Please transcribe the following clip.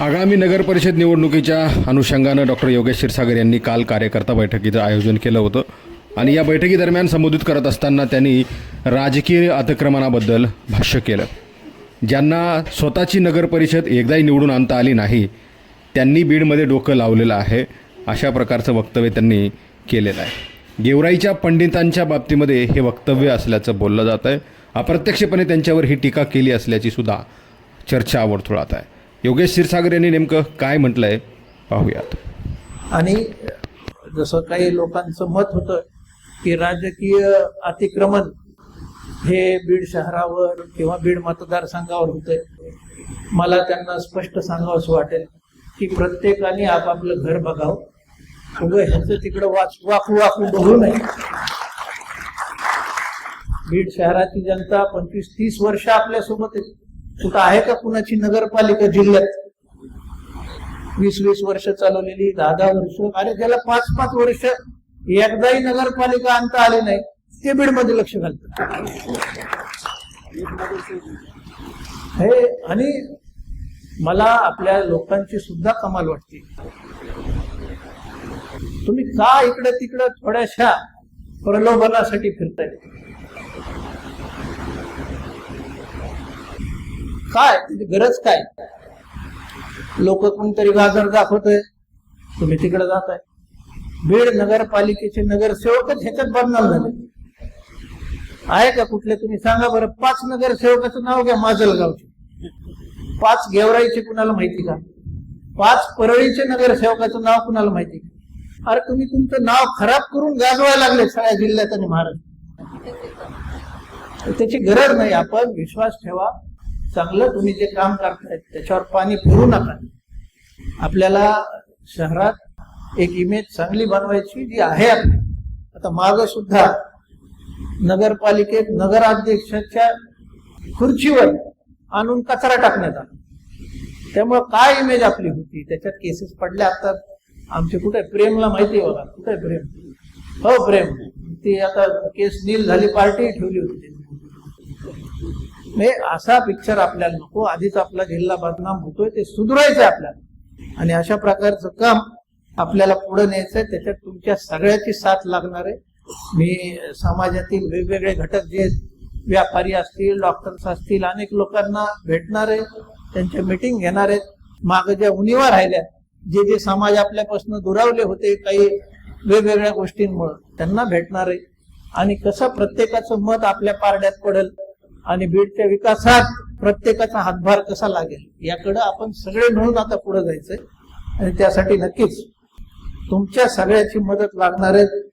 आगामी नगर परिषद निवडणुकीच्या अनुषंगानं डॉक्टर योगेश क्षीरसागर यांनी काल कार्यकर्ता बैठकीचं आयोजन केलं होतं. आणि या बैठकीदरम्यान संबोधित करत असताना त्यांनी राजकीय अतिक्रमणाबद्दल भाष्य केलं. ज्यांना स्वतःची नगर परिषद एकदाही निवडून आणता आली नाही त्यांनी बीडमध्ये डोकं लावलेलं आहे अशा प्रकारचं वक्तव्य त्यांनी केलेलं आहे. गेवराईच्या पंडितांच्या बाबतीमध्ये हे वक्तव्य असल्याचं बोललं जात आहे अप्रत्यक्षपणे त्यांच्यावर ही टीका केली असल्याची सुद्धा चर्चा वर्तुळात आहे. योगेश क्षीरसागर यांनी नेमकं काय म्हटलं आहे पाहूयात. आणि जसं काही लोकांचं मत होतं की राजकीय अतिक्रमण हे बीड शहरावर किंवा बीड मतदारसंघावर होतंय. मला त्यांना स्पष्ट सांगावंसं वाटेल की प्रत्येकाने आपापलं घर बघावं. उगं ह्याचं तिकडं वाच वाकू वाकू बघू नये. बीड शहराची जनता पंचवीस तीस वर्ष आपल्यासोबत आहे. कुठं आहे का कुणाची नगरपालिका जिल्ह्यात? वीस वीस वर्ष चालवलेली दहा दहा वर्ष अरे त्याला पाच पाच वर्ष एकदाही नगरपालिका आणता आले नाही ते बीडमध्ये लक्ष घालतात. हे आणि मला आपल्या लोकांची सुद्धा कमाल वाटते. तुम्ही का इकडे तिकडे थोड्याशा प्रलोभनासाठी फिरताय? काय? म्हणजे गरज काय? लोक कोणतरी गाजर दाखवतोय तुम्ही तिकडे जाताय. बीड नगरपालिकेचे नगरसेवकच ह्याच्यात बदनाम झाले. आहे का कुठले तुम्ही सांगा बरं पाच नगरसेवकाचं नाव घ्या माजलगावचे. पाच गेवराईचे कुणाला माहिती का? पाच परळीचे नगरसेवकाचं नाव कुणाला माहिती का? अरे तुम्ही तुमचं नाव खराब करून गाजवायला लागले सगळ्या जिल्ह्यात आणि महाराष्ट्र त्याची गरज नाही आपण विश्वास ठेवा. चांगलं तुम्ही जे काम करताय त्याच्यावर पाणी फिरू नका. आपल्याला शहरात एक इमेज चांगली बनवायची जी आहे आपली. आता माग सुद्धा नगरपालिकेत नगराध्यक्षाच्या खुर्चीवर आणून कचरा टाकण्यात आला. त्यामुळं काय इमेज आपली होती? त्याच्यात केसेस पडल्या आता. आमचे कुठे प्रेमला माहिती आहे बघा. कुठे प्रेम? हो प्रेम. ती आता केस नील झाली पार्टी ठेवली होती. हे असा पिक्चर आपल्याला नको. आधीच आपला जिल्हा बदनाम होतोय ते सुधारायचंय आपल्याला. आणि अशा प्रकारचं काम आपल्याला पुढे न्यायचंय. त्याच्यात तुमच्या सगळ्याची साथ लागणार आहे. मी समाजातील वेगवेगळे घटक जे व्यापारी असतील डॉक्टर्स असतील अनेक लोकांना भेटणार आहे. त्यांच्या मिटिंग घेणार आहेत. माग ज्या उणीवा राहिल्या जे जे समाज आपल्यापासून दुरावले होते काही वेगवेगळ्या गोष्टींमुळे त्यांना भेटणार आहे. आणि कसं प्रत्येकाचं मत आपल्या पारड्यात पडेल आणि बीडच्या विकासात प्रत्येकाचा हातभार कसा लागेल याकडं आपण सगळे मिळून आता पुढे जायचंय. आणि त्यासाठी नक्कीच तुमच्या सगळ्याची मदत लागणार आहे.